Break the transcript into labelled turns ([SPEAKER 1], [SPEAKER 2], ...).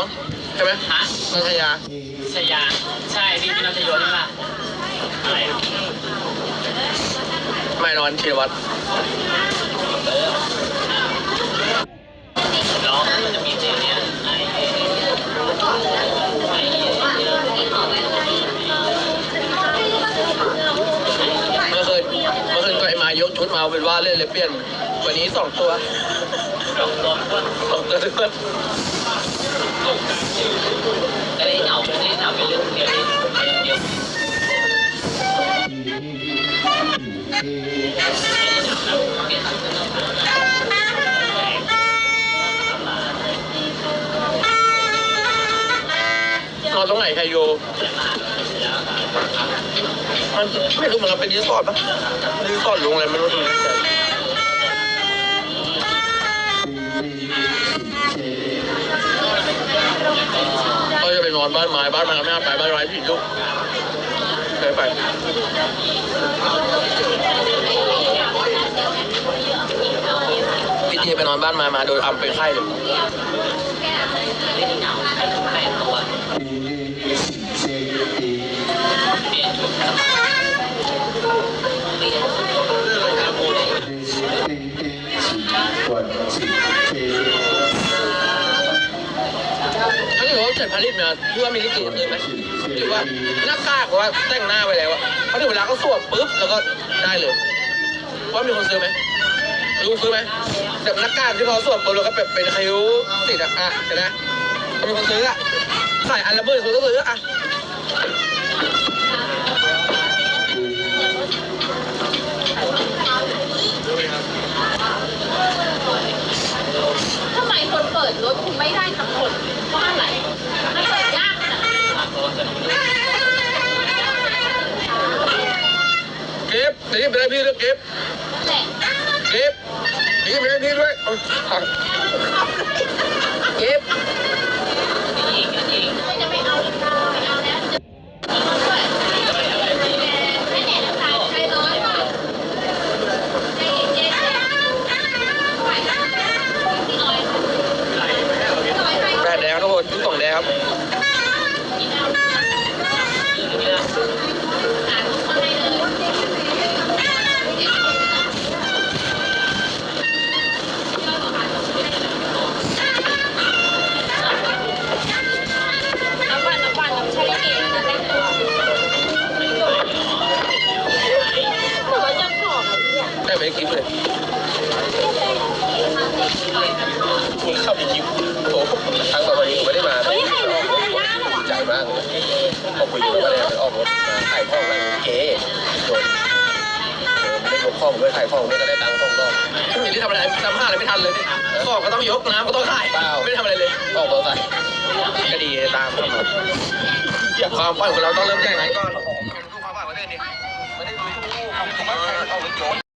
[SPEAKER 1] มั้งใช่ไหม
[SPEAKER 2] ฮะ
[SPEAKER 1] นันทยา
[SPEAKER 2] ชยา ใช่พี่พี่นัทยศนี่ป่ะอะไรอะ
[SPEAKER 1] ไม่นอนธีรวัตร
[SPEAKER 2] น้องมันจะมีเพลงเนี้ยไอ้ไอ้ไอ้
[SPEAKER 1] เมื่อคืนเมื่อคืนก็ไอ้มายกชุดมาเป็นว่าเล่นเลยเปลี่ยนวันนี้สองตัว
[SPEAKER 2] ลงตัวอ้วน
[SPEAKER 1] สองตัวทุกคน
[SPEAKER 2] ไม่ได้เหงาเป็นอ
[SPEAKER 1] นตรงไหนไคโยมันไม่รู้เหมือนกันเป็นรีสอร์ทปะรีสอร์ทโรงแรไม่รู้ อนบ้านไม้บ้านไม้ไม่น่าไปบ้านไม้ผิดลูกเคยไปพี่เจไปนอนบ้านไม้มาโดนอัมเป็นไข้เลย
[SPEAKER 2] ไเหงาแปดตัวเปลี่ยนชุดครับ
[SPEAKER 1] ถ้าเกิดว่าเสร็จผลิตเนี่ยพี่ว่ามีลิขิตจะซื้อไหมหรือว่าหน้ากากว่าแต่งหน้าไปแล้วอะเพราะถึงเวลาก็สวมปุ๊บแล้วก็ได้เลยว่ามีคนซื้อไหมมีคนซื้อไหมแบบหน้ากากที่เขาสวมปุ๊บแล้วก็แบบเป็นคิ้วติดอะอะเห็นไหมมีคนซื้ออะขายอันละหมื่นคนก็ซื้ออะ
[SPEAKER 3] ทำไมคนเปิดรถคุณไม่ได้ทั้งหม ก็
[SPEAKER 1] บเดี๋ยวไปได้พี่ด้วยเก็บ
[SPEAKER 3] แหละ
[SPEAKER 1] เก็บเดี๋ยวไปได้พี่ด้วย
[SPEAKER 3] ด้วย
[SPEAKER 1] ถ่ายข้องด้วยก็ได้ตังค์ข้องรอบอย่างที่ทำอะไรทำห้าอะไรไม่ทันเลยข้องก็ต้องยกน้ำก็ต้องถ่ายไม่ได้ทำอะไรเลยออกรถใส่ก็ดีตามความฝันของเราต้องเริ่มจากไหนก่อน